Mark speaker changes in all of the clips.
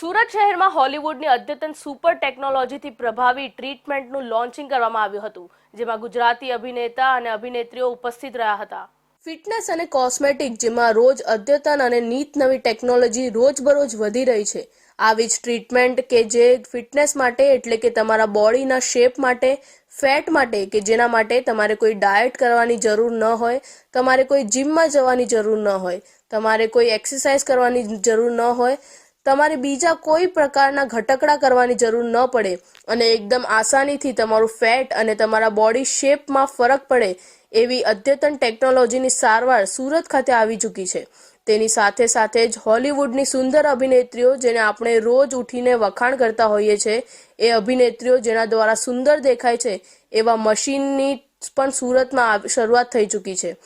Speaker 1: સુરત શહેરમાં હોલિવૂડની અદ્યતન સુપર ટેકનોલોજીથી પ્રભાવી ટ્રીટમેન્ટનું લોન્ચિંગ કરવામાં આવ્યું હતું, જેમાં ગુજરાતી અભિનેતા અને અભિનેત્રીઓ ઉપસ્થિત રહ્યા હતા. ફિટનેસ અને કોસ્મેટિક, જેમાં રોજ અદ્યતન અને નીત નવી ટેકનોલોજી રોજબરોજ વધી રહી છે. આવી જ ટ્રીટમેન્ટ કે જે ફિટનેસ માટે, એટલે કે તમારા બોડીના શેપ માટે, ફેટ માટે, કે જેના માટે તમારે કોઈ ડાયટ કરવાની જરૂર ન હોય, તમારે કોઈ જીમમાં જવાની જરૂર ન હોય, તમારે કોઈ એક્સરસાઇઝ કરવાની જરૂર ન હોય તમારે બીજા કોઈ પ્રકારના ઘટકડા કરવાની જરૂર ન પડે અને એકદમ આસાનીથી તમારું ફેટ અને તમારા બોડી શેપમાં ફરક પડે એવી અદ્યતન ટેકનોલોજીની સારવાર સુરત ખાતે આવી ચૂકી છે. તેની સાથે સાથે જ હોલિવૂડની સુંદર અભિનેત્રીઓ જેને આપણે રોજ ઉઠીને વખાણ કરતા હોઈએ છીએ એ અભિનેત્રીઓ જેના દ્વારા સુંદર દેખાય છે, એવા મશીનની પણ સુરતમાં શરૂઆત થઈ ચૂકી છે.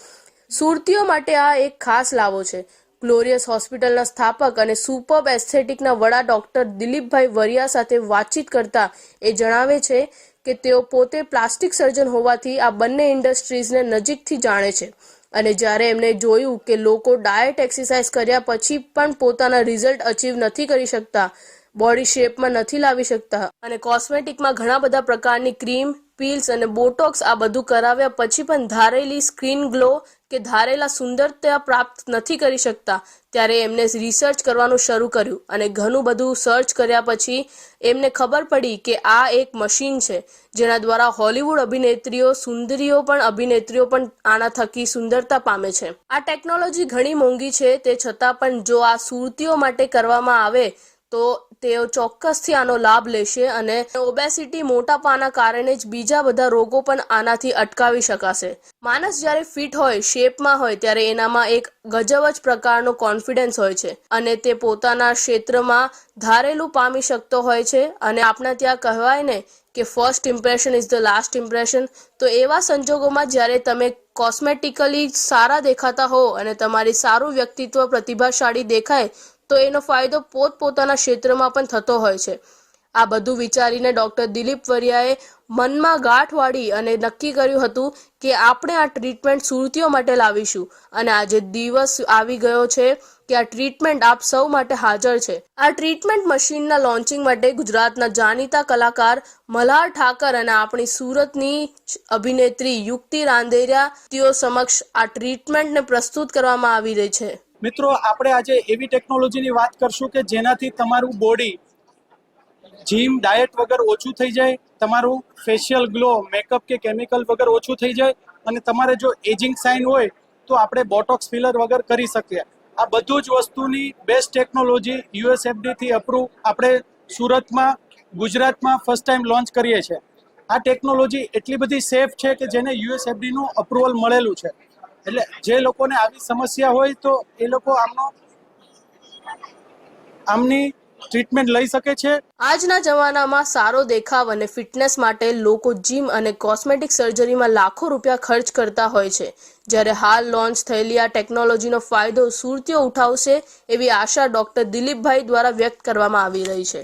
Speaker 1: સુરતીઓ માટે આ એક ખાસ લાવો છે. ગ્લોરિયસ હોસ્પિટલના સ્થાપક અને સુપર્બ એસ્થેટિકના વડા ડોક્ટર દિલીપભાઈ વરિયા સાથે વાતચીત કરતા એ જણાવે છે કે તેઓ પોતે પ્લાસ્ટિક સર્જન હોવાથી આ બંને ઇન્ડસ્ટ્રીઝને નજીકથી જાણે છે. અને જ્યારે એમણે જોયું કે લોકો ડાયટ એક્સરસાઇઝ કર્યા પછી પણ પોતાના રિઝલ્ટ અચીવ નથી કરી શકતા બોડી શેપમાં નથી લાવી શકતા. અને કોસ્મેટિકમાં ઘણા બધા પ્રકારની ક્રીમ, પીલ્સ અને બોટોક્સ આ બધું કરાવ્યા પછી પણ ધારેલી સ્ક્રીન ગ્લો કે ધારેલા સુંદરતા પ્રાપ્ત નથી કરી શકતા. ત્યારે એમને રિસર્ચ કરવાનું શરૂ કર્યું અને ઘણું બધું સર્ચ કર્યા પછી એમને ખબર પડી કે આ એક મશીન છે, જેના દ્વારા હોલિવૂડ અભિનેત્રીઓ, સુંદરીઓ પણ અભિનેત્રીઓ પણ આના થકી સુંદરતા પામે છે. આ ટેકનોલોજી ઘણી મોંઘી છે, તે છતાં પણ જો આ સુરતીઓ માટે કરવામાં આવે તો તેઓ ચોક્કસથી આનો લાભ લેશે અને ઓબેસિટી મોટાપાના કારણે જ બીજા બધા રોગો પણ આનાથી અટકાવી શકાશે. માણસ જ્યારે ફિટ હોય શેપમાં હોય, ત્યારે એનામાં એક ગજબ જ પ્રકારનો કોન્ફિડન્સ હોય છે અને તે પોતાના ક્ષેત્રમાં ધારેલું પામી શકતો હોય છે અને આપણા ત્યાં કહેવાય ને કે first impression is the last impression તો એવા સંજોગોમાં જ્યારે તમે કોસ્મેટિકલી સારા દેખાતા હો અને તમારી સારું વ્યક્તિત્વ પ્રતિભાશાળી દેખાય તો એનો ફાયદો પોતપોતાના ક્ષેત્રમાં પણ થતો હોય છે. આ બધું વિચારીને ડૉક્ટર દિલીપ વરિયાએ મનમાં ગાંઠ વાળી અને નક્કી કર્યું હતું કે આપણે આ ટ્રીટમેન્ટ સુરતીઓ માટે લાવીશું અને આજે દિવસ આવી ગયો છે કે આ ટ્રીટમેન્ટ આપ સૌ માટે હાજર છે. આ ટ્રીટમેન્ટ મશીનના લોન્ચિંગ માટે ગુજરાતના જાણીતા કલાકાર મલ્હાર ઠાકર અને આપણી સુરતની અભિનેત્રી યુક્તિ રાંદેરિયા તેઓ સમક્ષ આ ટ્રીટમેન્ટને પ્રસ્તુત કરવામાં આવી રહી છે.
Speaker 2: મિત્રો, આપણે આજે એવી ટેકનોલોજીની વાત કરશું કે જેનાથી તમારું બોડી જીમ ડાયટ વગર ઓછું થઈ જાય, તમારું ફેશિયલ ગ્લો મેકઅપ કે કેમિકલ વગર ઓછું થઈ જાય અને તમારે જો એજિંગ સાઇન હોય તો આપણે બોટોક્સ ફિલર વગર કરી શકીએ. આ બધું જ વસ્તુની બેસ્ટ ટેકનોલોજી યુએસએફડીથી અપ્રૂવ આપણે સુરતમાં, ગુજરાતમાં ફર્સ્ટ ટાઈમ લોન્ચ કરીએ છીએ. આ ટેકનોલોજી એટલી બધી સેફ છે કે જેને યુએસએફડીનું અપ્રુવલ મળેલું છે. એટલે જે લોકોને આવી સમસ્યા હોય તો એ લોકો આમનો આમની ટ્રીટમેન્ટ લઈ શકે છે.
Speaker 1: આજના જમાનામાં સારો દેખાવ અને ફિટનેસ માટે લોકો જીમ અને કોસ્મેટિક સર્જરીમાં લાખો રૂપિયા ખર્ચ કરતા હોય છે. જ્યારે હાલ લોન્ચ થયેલી આ ટેકનોલોજીનો ફાયદો સુરતીઓ ઉઠાવશે એવી આશા ડોક્ટર દિલીપભાઈ દ્વારા વ્યક્ત કરવામાં આવી રહી છે.